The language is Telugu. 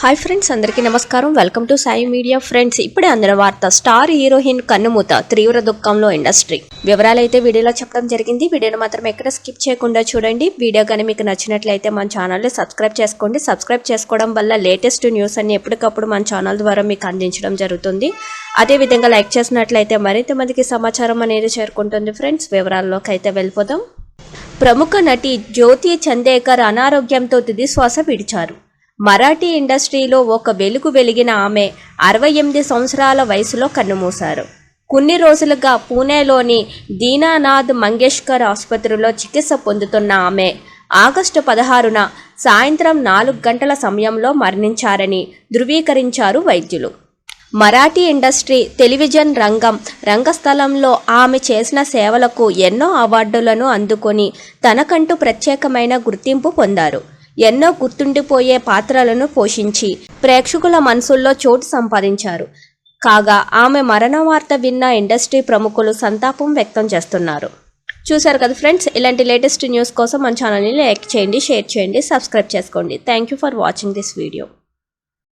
హాయ్ ఫ్రెండ్స్ అందరికీ నమస్కారం. Welcome to Sai media friends. ఇప్పుడే అందిన వార్త స్టార్ హీరోయిన్ కన్నుమూత తీవ్ర దుఃఖంలో ఇండస్ట్రీ. వివరాలు అయితే వీడియోలో చెప్పడం జరిగింది. వీడియోను మాత్రం ఎక్కడ స్కిప్ చేయకుండా చూడండి. వీడియో కానీ మీకు నచ్చినట్లయితే మన ఛానల్ని సబ్స్క్రైబ్ చేసుకోండి. సబ్స్క్రైబ్ చేసుకోవడం వల్ల లేటెస్ట్ న్యూస్ అన్ని ఎప్పటికప్పుడు మన ఛానల్ ద్వారా మీకు అందించడం జరుగుతుంది. అదేవిధంగా లైక్ చేసినట్లయితే మరింత మందికి సమాచారం అనేది చేరుకుంటుంది ఫ్రెండ్స్. వివరాల్లోకి అయితే వెళ్ళిపోదాం. ప్రముఖ నటి జ్యోతి చందేకర్ అనారోగ్యంతో తుది శ్వాస విడిచారు. మరాఠీ ఇండస్ట్రీలో ఒక వెలుగు వెలిగిన ఆమె అరవై ఎనిమిది సంవత్సరాల వయసులో కన్నుమూశారు. కొన్ని రోజులుగా పూణేలోని దీనానాథ్ మంగేష్కర్ ఆసుపత్రిలో చికిత్స పొందుతున్న ఆమె ఆగస్టు పదహారున సాయంత్రం నాలుగు గంటల సమయంలో మరణించారని ధృవీకరించారు వైద్యులు. మరాఠీ ఇండస్ట్రీ టెలివిజన్ రంగం రంగస్థలంలో ఆమె చేసిన సేవలకు ఎన్నో అవార్డులను అందుకొని తనకంటూ ప్రత్యేకమైన గుర్తింపు పొందారు. ఎన్నో గుర్తుండిపోయే పాత్రలను పోషించి ప్రేక్షకుల మనసుల్లో చోటు సంపాదించారు. కాగా ఆమె మరణ వార్త విన్న ఇండస్ట్రీ ప్రముఖులు సంతాపం వ్యక్తం చేస్తున్నారు. చూశారు కదా ఫ్రెండ్స్ ఇలాంటి లేటెస్ట్ న్యూస్ కోసం మన ఛానల్ని లైక్ చేయండి షేర్ చేయండి సబ్స్క్రైబ్ చేసుకోండి. Thank you for watching this video